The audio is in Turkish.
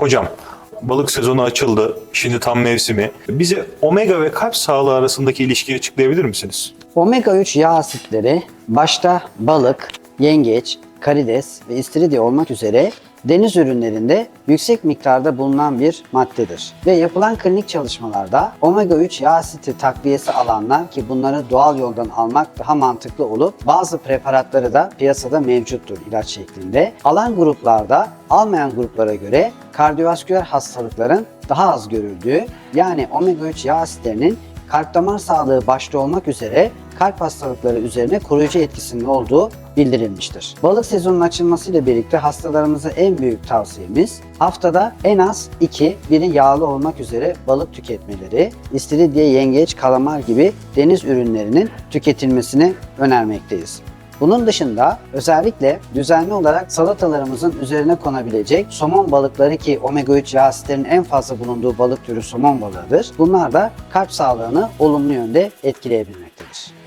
Hocam balık sezonu açıldı. Şimdi tam mevsimi. Bize omega ve kalp sağlığı arasındaki ilişkiyi açıklayabilir misiniz? Omega 3 yağ asitleri başta balık, yengeç, karides ve istiridye olmak üzere deniz ürünlerinde yüksek miktarda bulunan bir maddedir. Ve yapılan klinik çalışmalarda omega 3 yağ asiti takviyesi alanlar ki bunları doğal yoldan almak daha mantıklı olup bazı preparatları da piyasada mevcuttur ilaç şeklinde. Alan gruplarda almayan gruplara göre kardiyovasküler hastalıkların daha az görüldüğü yani omega 3 yağ asitlerinin kalp damar sağlığı başta olmak üzere kalp hastalıkları üzerine koruyucu etkisinin olduğu bildirilmiştir. Balık sezonunun açılmasıyla birlikte hastalarımıza en büyük tavsiyemiz haftada en az 2, biri yağlı olmak üzere balık tüketmeleri, istiridye, yengeç, kalamar gibi deniz ürünlerinin tüketilmesini önermekteyiz. Bunun dışında özellikle düzenli olarak salatalarımızın üzerine konabilecek somon balıkları ki omega 3 yağ asitlerinin en fazla bulunduğu balık türü somon balığıdır. Bunlar da kalp sağlığını olumlu yönde etkileyebilmektedir.